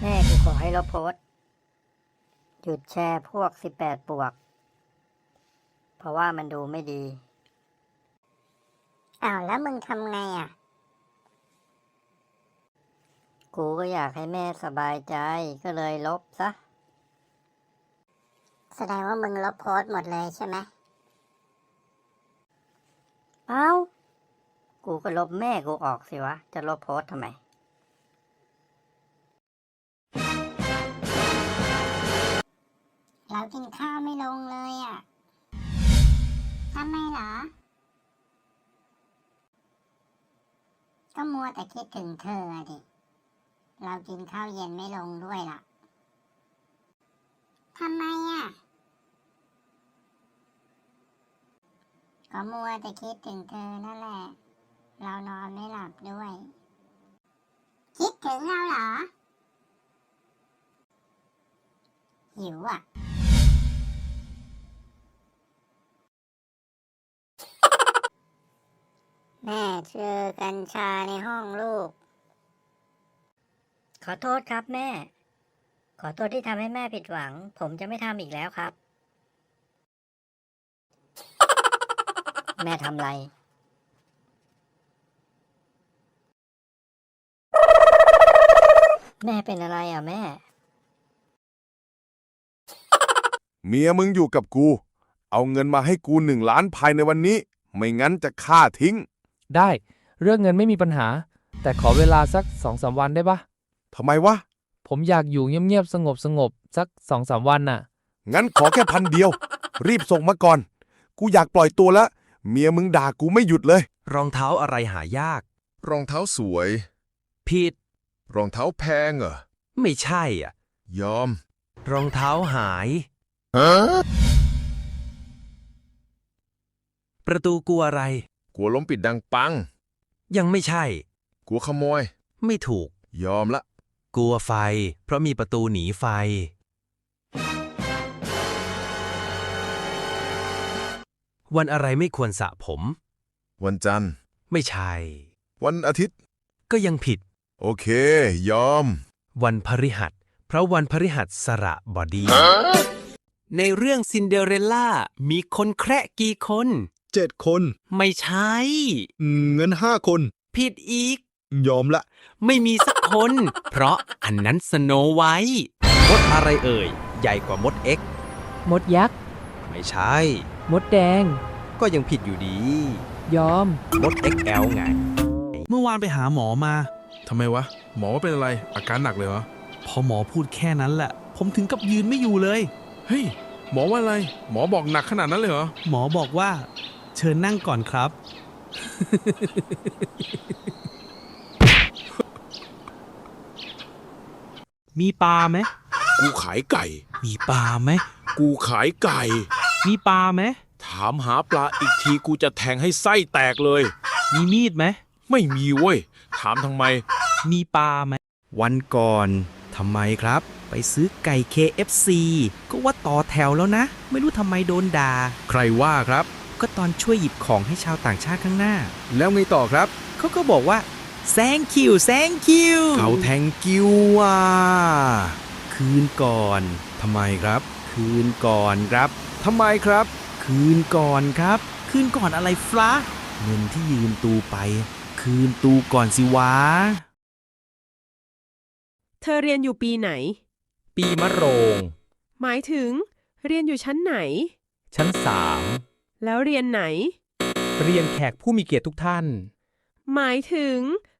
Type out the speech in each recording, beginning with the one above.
แม่กูขอให้ลบโพสต์หยุดแชร์พวกสิบแปดปวก เพราะว่ามันดูไม่ดี อ้าวแล้วมึงทำไงอะ กูก็อยากให้แม่สบายใจก็เลยลบซะ แสดงว่ามึงลบโพสต์หมดเลยใช่ไหมเอ้า กูก็ลบแม่กูออกสิวะ จะลบโพสต์ทำไม เรากินข้าวไม่ลงเลยอะทำไมเหรอ ก็มัวแต่คิดถึงเธออดิ เรากินข้าวเย็นไม่ลงด้วยล่ะทำไมอะ ก็มัวแต่คิดถึงเธอนั่นแหละ เรานอนไม่หลับด้วย คิดถึงเราเหรอหิวอะ แม่เจอกัญชาในห้องลูก ขอโทษครับแม่ ขอโทษที่ทำให้แม่ผิดหวัง ผมจะไม่ทำอีกแล้วครับ แม่ทำไร แม่เป็นอะไรอะแม่ เมียมึงอยู่กับกู เอาเงินมาให้กูหนึ่งล้านภายในวันนี้ ไม่งั้นจะฆ่าทิ้ง ได้ เรื่องเงินไม่มีปัญหา แต่ขอเวลาสักสองสามวันได้ปะทำไมวะ ผมอยากอยู่เงียบๆสงบสงบๆสักสองสามวันน่ะ งั้นขอแค่พันเดียว รีบส่งมาก่อน กูอยากปล่อยตัวแล้วเมียมึงด่ากูไม่หยุดเลย รองเท้าอะไรหายาก รองเท้าสวย ผิด รองเท้าแพงเหรอ ไม่ใช่อะ ยอม รองเท้าหายฮะประตูกลัวอะไร กลัวล้มปิดดังปัง ยังไม่ใช่ กลัวขโมย ไม่ถูก ยอมละ กลัวไฟ เพราะมีประตูหนีไฟ วันอะไรไม่ควรสระผม วันจันทร์ ไม่ใช่ วันอาทิตย์ ก็ยังผิด โอเค ยอม วันพฤหัส เพราะวันพฤหัสสระบอดี้ในเรื่องซินเดอเรลล่ามีคนแคระกี่คน เจ็ดคน ไม่ใช่ อืมเงินห้าคน ผิดอีก ยอมละ ไม่มีสักคน เพราะอันนั้นสโนไวท์มดอะไรเอ่ย ใหญ่กว่ามดเอ็กมดยักษ์ ไม่ใช่ มดแดง ก็ยังผิดอยู่ดี ยอม มด XL ไง เมื่อวานไปหาหมอมา ทำไมวะ หมอว่าเป็นอะไร อาการหนักเลยเหรอ พอหมอพูดแค่นั้นแหละ ผมถึงกับยืนไม่อยู่เลย เฮ้ย หมอว่าอะไร หมอบอกหนักขนาดนั้นเลยเหรอ หมอบอกว่า เชิญนั่งก่อนครับ มีปลาไหม กูขายไก่ มีปลาไหม กูขายไก่ มีปลาไหม ถามหาปลาอีกทีกูจะแทงให้ไส้แตกเลย มีมีดไหม ไม่มีเว้ย ถามทำไม มีปลาไหม วันก่อนทำไมครับ ไปซื้อไก่ KFC ก็ว่าต่อแถวแล้วนะ ไม่รู้ทำไมโดนด่า ใครว่าครับ ก็ตอนช่วยหยิบของให้ชาวต่างชาติข้างหน้า แล้วไงต่อครับ เขาก็บอกว่า thank you thank you เขาแทงกิ้วว่ะคืนก่อนทำไมครับ คืนก่อนครับทำไมครับ คืนก่อนครับ คืนก่อนอะไรฟลาเงินที่ยืมตูไป คืนตูก่อนสิวะ เธอเรียนอยู่ปีไหน ปีมะโรง หมายถึง เรียนอยู่ชั้นไหน ชั้นสาม แล้วเรียนไหน เรียนแขกผู้มีเกียรติทุกท่าน หมายถึง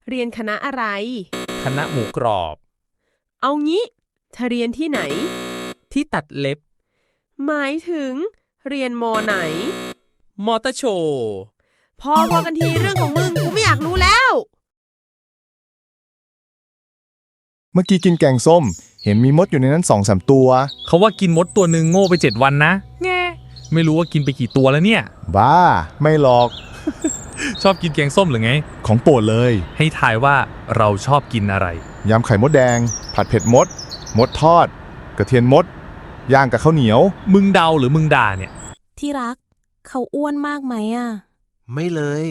เรียนคณะอะไร คณะหมูกรอบ เอางี้เธอเรียนที่ไหน ที่ตัดเล็บ หมายถึง เรียนมไหน มอเตอร์โชว์ พอพอกันทีเรื่องของมึงกูไม่อยากรู้แล้ว เมื่อกี้กินแกงส้ม เห็นมีมดอยู่ในนั้นสองสามตัว เขาว่ากินมดตัวหนึ่งโง่ไปเจ็ดวันนะ แง่ ไม่รู้ว่ากินไปกี่ตัวแล้วเนี่ย บ้า ไม่หรอก ชอบกินแกงส้มหรือไง ของโปรดเลย ให้ทายว่าเราชอบกินอะไร ยำไข่มดแดง ผัดเผ็ดมด มดทอด กระเทียมมด ย่างกับข้าวเหนียว มึงเดาหรือมึงด่าเนี่ย ที่รัก เขาอ้วนมากไหมอะ ไม่เลย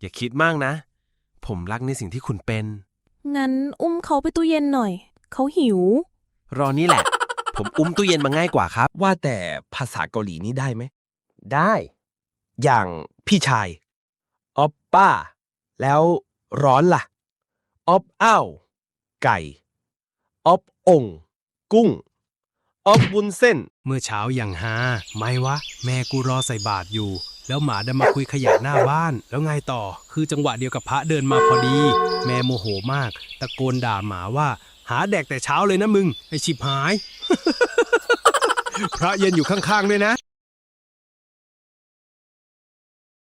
อย่าคิดมากนะ ผมรักในสิ่งที่คุณเป็น งั้นอุ้มเขาไปตู้เย็นหน่อย เขาหิว รอนี่แหละ ผมอุ้มตู้เย็นมาง่ายกว่าครับ ว่าแต่ภาษาเกาหลีนี่ได้ไหม ได้ อย่างพี่ชายออปป้า แล้วร้อนล่ะออปอ้าวไก่ออปองค์กุ้งออปบุนเส้น เมื่อเช้าอย่างฮาไม่วะ แม่กูรอใส่บาตรอยู่ แล้วหมาเดินมาคุยขยะหน้าบ้าน แล้วไงต่อ คือจังหวะเดียวกับพระเดินมาพอดี แม่โมโหมาก ตะโกนด่าหมาว่า หาแดกแต่เช้าเลยนะมึง ไอชิบหาย พระเย็นอยู่ข้างๆด้วยนะ